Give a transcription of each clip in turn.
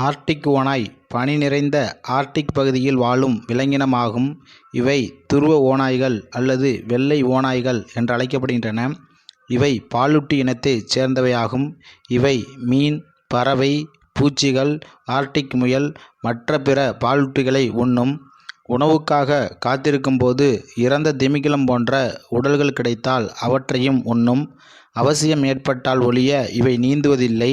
Arctic ஓநாய் பனி நிறைந்த ஆர்க்டிக் பகுதியில் வாழும் விலங்கினமாகும். இவை துருவ ஓநாய்கள் அல்லது வெள்ளை ஓநாய்கள் என்றழைக்கப்படுகின்றன இவை பாலூட்டி இனத்தைச் சேர்ந்தவையாகும். இவை மீன் பறவை பூச்சிகள் ஆர்க்டிக் முயல் மற்ற பிற பாலூட்டிகளை உண்ணும். உணவுக்காக காத்திருக்கும் போது இறந்த திமிகலம் போன்ற உடல்கள் கிடைத்தால் அவற்றையும் உண்ணும். அவசியம் ஏற்பட்டால் ஒழிய இவை நீந்துவதில்லை.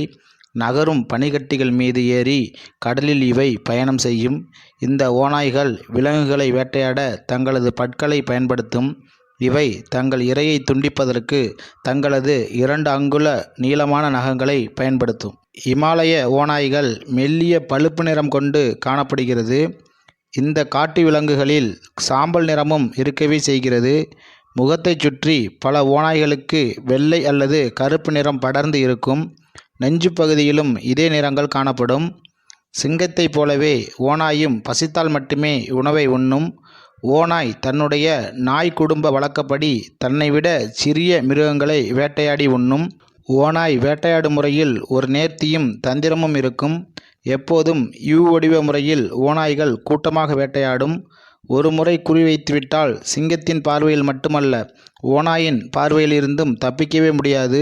நகரும் பனிக்கட்டிகள் மீது ஏறி கடலில் இவை பயணம் செய்யும். இந்த ஓநாய்கள் விலங்குகளை வேட்டையாட தங்களது பற்களை பயன்படுத்தும். இவை தங்கள் இரையை துண்டிப்பதற்கு தங்களது இரண்டு அங்குல நீளமான நகங்களை பயன்படுத்தும். இமாலய ஓநாய்கள் மெல்லிய பழுப்பு நிறம் கொண்டு காணப்படுகிறது. இந்த காட்டு விலங்குகளில் சாம்பல் நிறமும் இருக்கவே செய்கிறது. முகத்தைச் சுற்றி பல ஓநாய்களுக்கு வெள்ளை அல்லது கருப்பு நிறம் படர்ந்து இருக்கும். நெஞ்சு பகுதியிலும் இதே நிறங்கள் காணப்படும். சிங்கத்தைப் போலவே ஓநாயும் பசித்தால் மட்டுமே உணவை உண்ணும். ஓநாய் தன்னுடைய நாய் குடும்ப வழக்கப்படி தன்னை விட சிறிய மிருகங்களை வேட்டையாடி உண்ணும். ஓநாய் வேட்டையாடும் முறையில் ஒரு நேர்த்தியும் தந்திரமும் இருக்கும். எப்போதும் யூ வடிவ முறையில் ஓநாய்கள் கூட்டமாக வேட்டையாடும். ஒரு முறை குறிவைத்துவிட்டால் சிங்கத்தின் பார்வையில் மட்டுமல்ல ஓநாயின் பார்வையிலிருந்தும் தப்பிக்கவே முடியாது.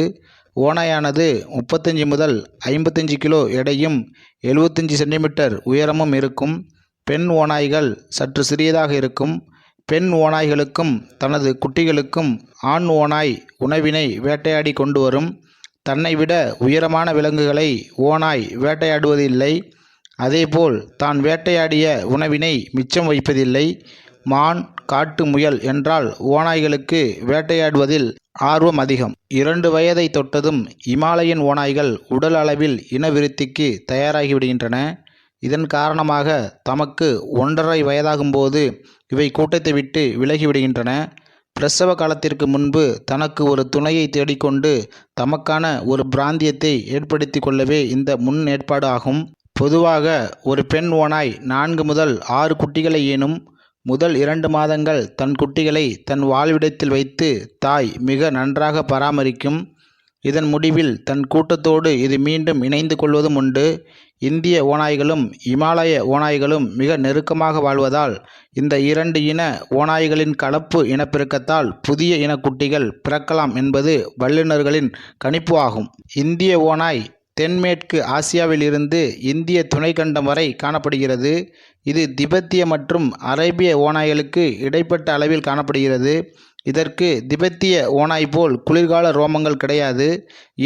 ஓநாயானது முப்பத்தஞ்சு முதல் ஐம்பத்தஞ்சு கிலோ எடையும் எழுபத்தஞ்சி சென்டிமீட்டர் உயரமும் இருக்கும். பெண் ஓநாய்கள் சற்று சிறியதாக இருக்கும். பெண் ஓநாய்களுக்கும் தனது குட்டிகளுக்கும் ஆண் ஓநாய் உணவினை வேட்டையாடி கொண்டு வரும். தன்னை விட உயரமான விலங்குகளை ஓநாய் வேட்டையாடுவதில்லை. அதேபோல் தான் வேட்டையாடிய உணவினை மிச்சம் வைப்பதில்லை. மான் காட்டு முயல் என்றால் ஓநாய்களுக்கு வேட்டையாடுவதில் ஆர்வம் அதிகம். இரண்டு வயதை தொட்டதும் இமாலயன் ஓநாய்கள் உடல் அளவில் இனவிருத்திக்கு தயாராகிவிடுகின்றன. இதன் காரணமாக தமக்கு ஒன்றரை வயதாகும்போது இவை கூட்டத்தை விட்டு விலகிவிடுகின்றன. பிரசவ காலத்திற்கு முன்பு தனக்கு ஒரு துணையை தேடிக்கொண்டு தமக்கான ஒரு பிராந்தியத்தை ஏற்படுத்தி கொள்ளவே இந்த முன் ஏற்பாடு ஆகும். பொதுவாக ஒரு பெண் ஓநாய் நான்கு முதல் ஆறு குட்டிகளை ஏனும் முதல் இரண்டு மாதங்கள் தன் குட்டிகளை தன் வாழ்விடத்தில் வைத்து தாய் மிக நன்றாக பராமரிக்கும். இதன் முடிவில் தன் கூட்டத்தோடு இது மீண்டும் இணைந்து கொள்வதும் உண்டு. இந்திய ஓநாய்களும் இமாலய ஓநாய்களும் மிக நெருக்கமாக வாழ்வதால் இந்த இரண்டு இன ஓநாய்களின் கலப்பு இனப்பெருக்கத்தால் புதிய இனக்குட்டிகள் பிறக்கலாம் என்பது வல்லுநர்களின் கணிப்பு ஆகும். இந்திய ஓநாய் தென்மேற்கு ஆசியாவில் இருந்து இந்திய துணைக்கண்டம் வரை காணப்படுகிறது. இது திபெத்திய மற்றும் அரேபிய ஓநாய்களுக்கு இடைப்பட்ட அளவில் காணப்படுகிறது. இதற்கு திபெத்திய ஓநாய் போல் குளிர்கால ரோமங்கள் கிடையாது.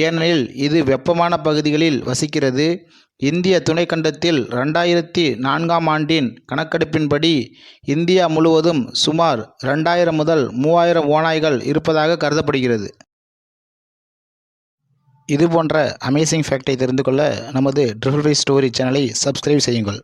ஏனெனில் இது வெப்பமான பகுதிகளில் வசிக்கிறது. இந்திய துணைக்கண்டத்தில் ரெண்டாயிரத்தி நான்காம் ஆண்டின் கணக்கெடுப்பின்படி இந்தியா முழுவதும் சுமார் ரெண்டாயிரம் முதல் மூவாயிரம் ஓநாய்கள் இருப்பதாக கருதப்படுகிறது. இது போன்ற அமேசிங் ஃபேக்டை தெரிந்து கொள்ள நமது ட்ரிபிள் ஃபைவ் ஸ்டோரி சேனலை சப்ஸ்கிரைப் செய்யுங்கள்.